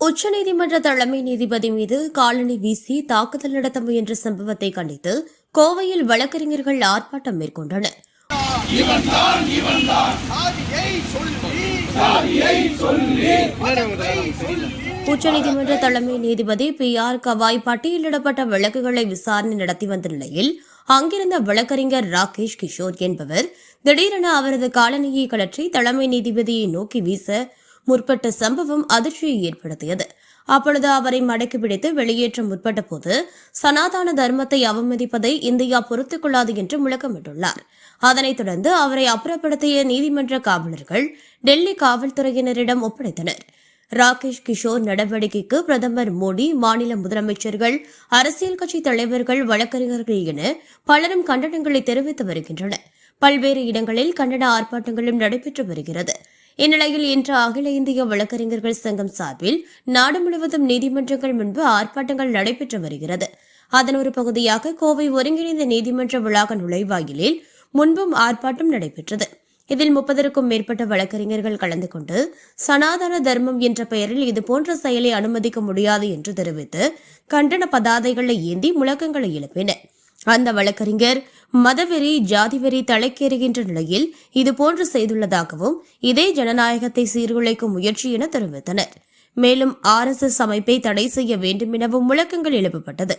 உச்சநீதிமன்ற தலைமை நீதிபதி மீது காலணி வீசி தாக்குதல் நடத்த முயன்ற சம்பவத்தை கண்டித்து கோவையில் வழக்கறிஞர்கள் ஆர்ப்பாட்டம் மேற்கொண்டனர். உச்சநீதிமன்ற தலைமை நீதிபதி பி. ஆர். கவாய் பட்டியலிடப்பட்ட வழக்குகளை விசாரணை நடத்தி வந்த நிலையில் அங்கிருந்த வழக்கறிஞர் ராகேஷ் கிஷோர் என்பவர் திடீரென அவரது காலணியை கழற்றி தலைமை நீதிபதியை நோக்கி வீச முற்பட்ட சம்பவம் அதிர்ச்சியை ஏற்படுத்தியது. அப்பொழுது அவரை மடக்கி பிடித்து வெளியேற்ற முற்பட்ட போது சனாதன தர்மத்தை அவமதிப்பதை இந்தியா பொறுத்துக் கொள்ளாது என்று முழக்கமிட்டுள்ளார். அதனைத் தொடர்ந்து அவரை அப்புறப்படுத்திய நீதிமன்ற காவலர்கள் டெல்லி காவல்துறையினரிடம் ஒப்படைத்தனர். ராகேஷ் கிஷோர் நடவடிக்கைக்கு பிரதமர் மோடி மாநில முதலமைச்சர்கள் அரசியல் கட்சி தலைவர்கள் வழக்கறிஞர்கள் என பலரும் கண்டனங்களை தெரிவித்து வருகின்றனர். பல்வேறு இடங்களில் கண்டன ஆர்ப்பாட்டங்களும் நடைபெற்று வருகிறது. இந்நிலையில் இன்று அகில இந்திய வழக்கறிஞர்கள் சங்கம் சார்பில் நாடு முழுவதும் நீதிமன்றங்கள் முன்பு ஆர்ப்பாட்டங்கள் நடைபெற்று வருகிறது. அதன் ஒரு பகுதியாக கோவை ஒருங்கிணைந்த நீதிமன்ற வளாக நுழைவாயிலில் முன்பும் ஆர்ப்பாட்டம் நடைபெற்றது. இதில் முப்பதற்கும் மேற்பட்ட வழக்கறிஞர்கள் கலந்து கொண்டு சனாதன தர்மம் என்ற பெயரில் இதுபோன்ற செயலை அனுமதிக்க முடியாது என்று தெரிவித்து கண்டன பதாதைகளை ஏந்தி முழக்கங்களை எழுப்பினர். அந்த வழக்கறிஞர் மதவெறி ஜாதிவெறி தலைக்கேறுகின்ற நிலையில் இதுபோன்று செய்துள்ளதாகவும் இதே ஜனநாயகத்தை சீர்குலைக்கும் முயற்சி என தெரிவித்தனர். மேலும் ஆர்எஸ்எஸ் அமைப்பை தடை செய்ய வேண்டும் எனவும் முழக்கங்கள் எழுப்பப்பட்டது.